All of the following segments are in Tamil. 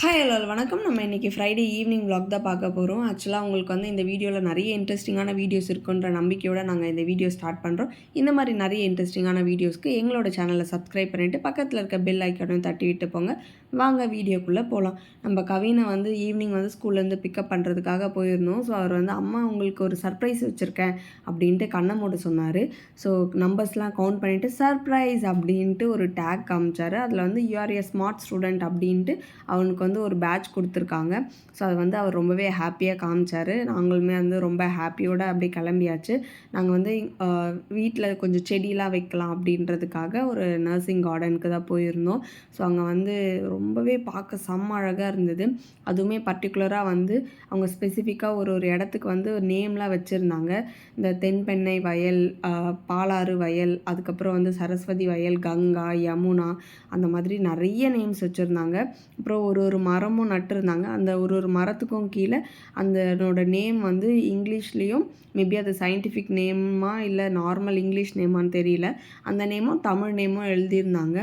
ஹாய் ஹலோ வணக்கம். நம்ம இன்றைக்கி ஃப்ரைடே ஈவினிங் vlog தான் பார்க்க போகிறோம் ஆக்சுவலாக உங்களுக்கு வந்து இந்த வீடியோவில் நிறைய இன்ட்ரெஸ்டிங்கான வீடியோஸ் இருக்குன்ற நம்பிக்கையோட நாங்கள் இந்த வீடியோ ஸ்டார்ட் பண்ணுறோம் இந்த மாதிரி நிறைய இன்ட்ரெஸ்டிங்கான வீடியோஸ்க்கு எங்களோட சேனலை சப்ஸ்கிரைப் பண்ணிவிட்டு பக்கத்தில் இருக்க பெல் ஐக்கானையும் தட்டி விட்டு போங்க. வாங்க வீடியோக்குள்ளே போகலாம் நம்ம கவினை வந்து ஈவினிங் வந்து ஸ்கூல்லேருந்து பிக்கப் பண்ணுறதுக்காக போயிருந்தோம். ஸோ அவர் வந்து அம்மா உங்களுக்கு ஒரு சர்ப்ரைஸ் வச்சுருக்கேன் அப்படின்ட்டு கண்ணை மூட சொன்னார். ஸோ நம்பர்ஸ்லாம் கவுண்ட் பண்ணிவிட்டு சர்ப்ரைஸ் அப்படின்ட்டு ஒரு டேக் காமிச்சார். அதில் வந்து யூஆர் ஏ ஸ்மார்ட் ஸ்டூடெண்ட் அப்படின்ட்டு அவனுக்கு வந்து ஒரு பேட்ச் கொடுத்துருக்காங்க. ஸோ அதை வந்து அவர் ரொம்பவே ஹாப்பியாக காமிச்சார். நாங்களுமே வந்து ரொம்ப ஹாப்பியோடு அப்படியே கிளம்பியாச்சு. நாங்கள் வந்து வீட்டில் கொஞ்சம் செடியெலாம் வைக்கலாம் அப்படின்றதுக்காக ஒரு நர்சிங் கார்டனுக்கு தான் போயிருந்தோம். ஸோ அங்கே வந்து ரொம்பவே பார்க்க செம்ம அழகாக இருந்தது. அதுவுமே பர்டிகுலராக வந்து அவங்க ஸ்பெசிஃபிக்காக ஒரு ஒரு இடத்துக்கு வந்து நேம்லாம் வச்சுருந்தாங்க. இந்த தென்பெண்ணை வயல் பாலாறு வயல் அதுக்கப்புறம் வந்து சரஸ்வதி வயல் கங்கா யமுனா அந்த மாதிரி நிறைய நேம்ஸ் வச்சுருந்தாங்க. அப்புறம் ஒரு ஒரு மரமும் நட்டுருந்தாங்க. அந்த ஒரு ஒரு மரத்துக்கும் கீழே அந்தனோட நேம் வந்து இங்கிலீஷ்லேயும் மேபி அது சயின்டிஃபிக் நேமா இல்லை நார்மல் இங்கிலீஷ் நேமான்னு தெரியல. அந்த நேமும் தமிழ் நேமும் எழுதியிருந்தாங்க.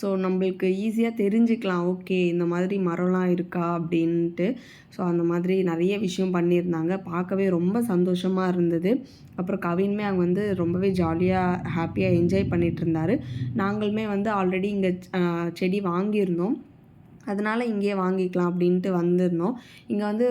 ஸோ நம்மளுக்கு ஈஸியாக தெரிஞ்சுக்கலாம். ஓகே இந்த மாதிரி மரம்லாம் இருக்கா அப்படின்ட்டு. ஸோ அந்த மாதிரி நிறைய விஷயம் பண்ணியிருந்தாங்க. பார்க்கவே ரொம்ப சந்தோஷமாக இருந்தது. அப்புறம் கவின்மே அவங்க வந்து ரொம்பவே ஜாலியாக ஹாப்பியாக என்ஜாய் பண்ணிகிட்டு இருந்தார். நாங்களுமே வந்து ஆல்ரெடி இங்கே செடி வாங்கியிருந்தோம். அதனால் இங்கேயே வாங்கிக்கலாம் அப்படின்ட்டு வந்திருந்தோம். இங்கே வந்து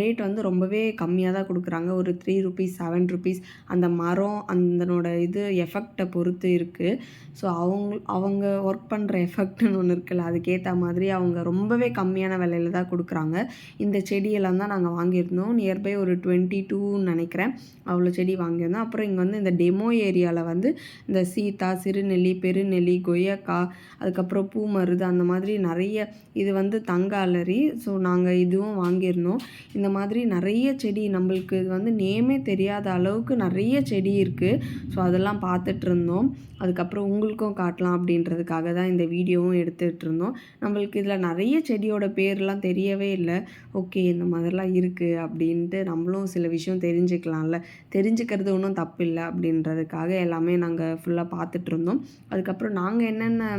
ரேட் வந்து ரொம்பவே கம்மியாக தான் கொடுக்குறாங்க. ஒரு த்ரீ ருபீஸ் செவன் ருபீஸ் அந்த மரம் அதனோட இது எஃபெக்டை பொறுத்து இருக்குது ஸோ அவங்க அவங்க ஒர்க் பண்ணுற எஃபெக்ட்னு ஒன்று இருக்குல்ல அதுக்கேற்ற மாதிரி அவங்க ரொம்பவே கம்மியான விலையில தான் கொடுக்குறாங்க. இந்த செடியெல்லாம் தான் நாங்கள் வாங்கியிருந்தோம். நியர்பை ஒரு டுவெண்ட்டி டூன்னு நினைக்கிறேன். அவ்வளோ செடி வாங்கியிருந்தோம். அப்புறம் இங்கே வந்து இந்த டெமோ ஏரியாவில் வந்து இந்த சீத்தா சிறுநெல்லி பெருநெல்லி கொய்யக்காய் அதுக்கப்புறம் பூ மருது அந்த மாதிரி நிறைய இது வந்து தங்க அலரி. ஸோ நாங்கள் இதுவும் வாங்கியிருந்தோம். இந்த மாதிரி நிறைய செடி நம்மளுக்கு இது வந்து நேமே தெரியாத அளவுக்கு நிறைய செடி இருக்குது ஸோ அதெல்லாம் பார்த்துட்டு இருந்தோம் அதுக்கப்புறம் உங்களுக்கும் காட்டலாம் அப்படின்றதுக்காக தான் இந்த வீடியோவும் எடுத்துகிட்டு இருந்தோம் நம்மளுக்கு இதில் நிறைய செடியோட பேர்லாம் தெரியவே இல்லை. ஓகே இந்த மாதிரிலாம் இருக்குது அப்படின்ட்டு நம்மளும் சில விஷயம் தெரிஞ்சுக்கலாம்ல. தெரிஞ்சுக்கிறது ஒன்றும் தப்பு இல்லை அப்படின்றதுக்காக எல்லாமே நாங்கள் ஃபுல்லாக பார்த்துட்டு இருந்தோம் அதுக்கப்புறம் நாங்கள் என்னென்ன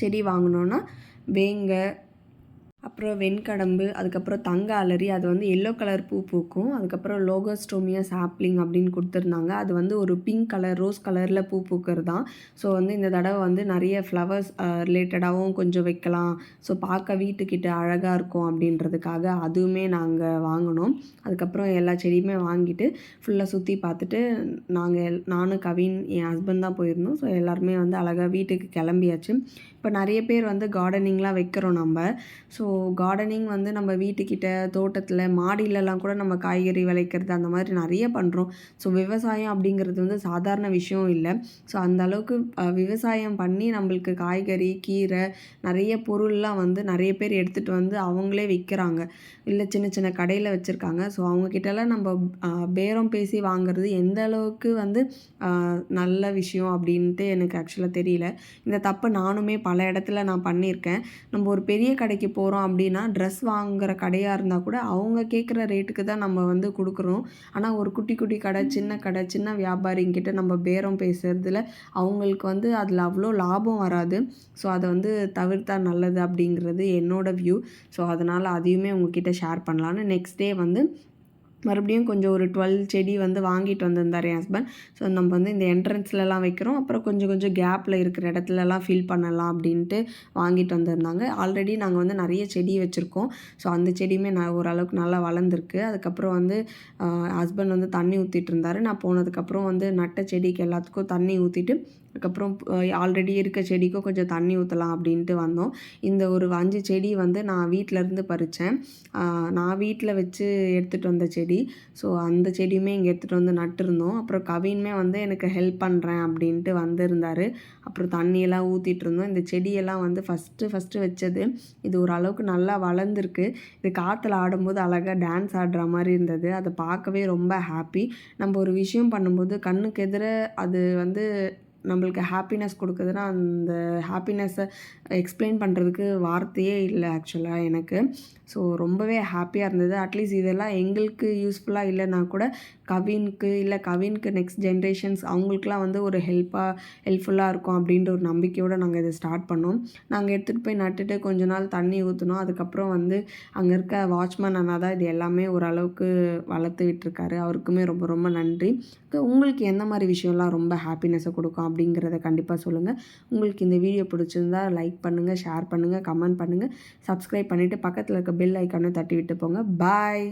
செடி வாங்கினோன்னா வேங்க அப்புறம் வெண்கடம்பு அதுக்கப்புறம் தங்க அலரி அது வந்து எல்லோ கலர் பூ பூக்கும். அதுக்கப்புறம் லோகோஸ்டோமியா சாப்ளிங் அப்படின்னு கொடுத்துருந்தாங்க. அது வந்து ஒரு பிங்க் கலர் ரோஸ் கலரில் பூ பூக்கிறது தான் ஸோ வந்து இந்த தடவை வந்து நிறைய ஃப்ளவர்ஸ் ரிலேட்டடாகவும் கொஞ்சம் வைக்கலாம். ஸோ பார்க்க வீட்டுக்கிட்ட அழகாக இருக்கும் அப்படின்றதுக்காக அதுவுமே நாங்கள் வாங்கினோம். அதுக்கப்புறம் எல்லா செடியுமே வாங்கிட்டு ஃபுல்லாக சுற்றி பார்த்துட்டு நாங்கள் நானும் கவின் என் ஹஸ்பண்ட் தான் போயிருந்தோம். ஸோ எல்லாருமே வந்து அழகாக வீட்டுக்கு கிளம்பியாச்சு. இப்போ நிறைய பேர் வந்து கார்டனிங்லாம் வைக்கிறோம் நம்ம. ஸோ கார்டனிங் வந்து நம்ம வீட்டுக்கிட்ட தோட்டத்தில் மாடியிலலாம் கூட நம்ம காய்கறி விளைக்கிறது அந்த மாதிரி நிறைய பண்ணுறோம் ஸோ விவசாயம் அப்படிங்கிறது வந்து சாதாரண விஷயம் இல்லை. ஸோ அந்த அளவுக்கு விவசாயம் பண்ணி நம்மளுக்கு காய்கறி கீரை நிறைய பொருள்லாம் வந்து நிறைய பேர் எடுத்துகிட்டு வந்து அவங்களே விற்கிறாங்க இல்லை சின்ன சின்ன கடையில் வச்சுருக்காங்க. ஸோ அவங்கக்கிட்டலாம் நம்ம பேரம் பேசி வாங்குறது எந்த அளவுக்கு வந்து நல்ல விஷயம் அப்படின்ட்டு எனக்கு ஆக்சுவலாக தெரியல. இந்த தப்பை நானுமே பல இடத்துல நான் பண்ணியிருக்கேன். நம்ம ஒரு பெரிய கடைக்கு போகிறோம் அப்படின்னா ட்ரெஸ் வாங்குகிற கடையாக இருந்தால் கூட அவங்க கேட்குற ரேட்டுக்கு தான் நம்ம வந்து கொடுக்குறோம். ஆனால் ஒரு குட்டி குட்டி கடை சின்ன கடை சின்ன வியாபாரிங்கிட்ட நம்ம பேரம் பேசுறதுல அவங்களுக்கு வந்து அதில் அவ்வளோ லாபம் வராது. ஸோ அதை வந்து தவிர்த்தா நல்லது அப்படிங்கிறது என்னோடய வியூ ஸோ அதனால் அதையுமே உங்ககிட்ட ஷேர் பண்ணலான்னு நெக்ஸ்ட் டே வந்து மறுபடியும் கொஞ்சம் ஒரு டுவெல் செடி வந்து வாங்கிட்டு வந்திருந்தார் என் ஹஸ்பண்ட் ஸோ நம்ம வந்து இந்த என்ட்ரன்ஸ்லலாம் வைக்கிறோம். அப்புறம் கொஞ்சம் கொஞ்சம் கேப்பில் இருக்கிற இடத்துலலாம் ஃபில் பண்ணலாம் அப்படின்ட்டு வாங்கிட்டு வந்திருந்தாங்க. ஆல்ரெடி நாங்கள் வந்து நிறைய செடி வச்சுருக்கோம். ஸோ அந்த செடியுமே நான் ஓரளவுக்கு நல்லா வளர்ந்துருக்கு. அதுக்கப்புறம் வந்து ஹஸ்பண்ட் வந்து தண்ணி ஊற்றிட்டு இருந்தார். நான் போனதுக்கப்புறம் வந்து நட்ட செடிக்கு எல்லாத்துக்கும் தண்ணி ஊற்றிட்டு அதுக்கப்புறம் ஆல்ரெடி இருக்க செடிக்கும் கொஞ்சம் தண்ணி ஊற்றலாம் அப்படின்ட்டு வந்தோம். இந்த ஒரு அஞ்சு செடி வந்து நான் வீட்டிலேருந்து பறித்தேன் நான் வீட்டில் வச்சு எடுத்துகிட்டு வந்த செடி. ஸோ அந்த செடியுமே இங்கே எடுத்துகிட்டு வந்து நட்டுருந்தோம். அப்புறம் கவின்மே வந்து எனக்கு ஹெல்ப் பண்ணுறேன் அப்படின்ட்டு வந்திருந்தார். அப்புறம் தண்ணியெல்லாம் ஊற்றிட்டு இருந்தோம். இந்த செடியெல்லாம் வந்து ஃபஸ்ட்டு ஃபஸ்ட்டு வச்சது. இது ஓரளவுக்கு நல்லா வளர்ந்துருக்கு. இது காற்றுல ஆடும்போது அழகாக டான்ஸ் ஆடுற மாதிரி இருந்தது. அதை பார்க்கவே ரொம்ப ஹாப்பி நம்ம ஒரு விஷயம் பண்ணும்போது கண்ணுக்கு எதிர அது வந்து நம்மளுக்கு ஹாப்பினஸ் கொடுக்குதுன்னா அந்த ஹாப்பினஸ்ஸை எக்ஸ்பிளைன் பண்ணுறதுக்கு வார்த்தையே இல்லை ஆக்சுவலாக எனக்கு. ஸோ ரொம்பவே ஹாப்பியாக இருந்தது. அட்லீஸ்ட் இதெல்லாம் எங்களுக்கு யூஸ்ஃபுல்லாக இல்லைனா கூட கவினுக்கு இல்லை கவினுக்கு நெக்ஸ்ட் ஜென்ரேஷன்ஸ் அவங்களுக்குலாம் வந்து ஒரு ஹெல்ப்பாக ஹெல்ப்ஃபுல்லாக இருக்கும் அப்படின்ற ஒரு நம்பிக்கையோடு நாங்கள் இதை ஸ்டார்ட் பண்ணோம். நாங்கள் எடுத்துகிட்டு போய் நட்டுட்டு கொஞ்ச நாள் தண்ணி ஊற்றினோம் அதுக்கப்புறம் வந்து அங்கே இருக்க வாட்ச்மேன் அண்ணா தான் இது எல்லாமே ஓரளவுக்கு வளர்த்து இருக்காரு. அவருக்குமே ரொம்ப ரொம்ப நன்றி. உங்களுக்கு எந்த மாதிரி விஷயம்லாம் ரொம்ப ஹாப்பினஸை கொடுக்கும் அப்படிங்கிறத கண்டிப்பாக சொல்லுங்கள் உங்களுக்கு இந்த வீடியோ பிடிச்சிருந்தா லைக் பண்ணுங்கள் ஷேர் பண்ணுங்கள் கமெண்ட் பண்ணுங்கள் சப்ஸ்கிரைப் பண்ணிவிட்டு பக்கத்தில் இருக்க பெல் ஐக்கானை தட்டி விட்டு போங்க. பாய்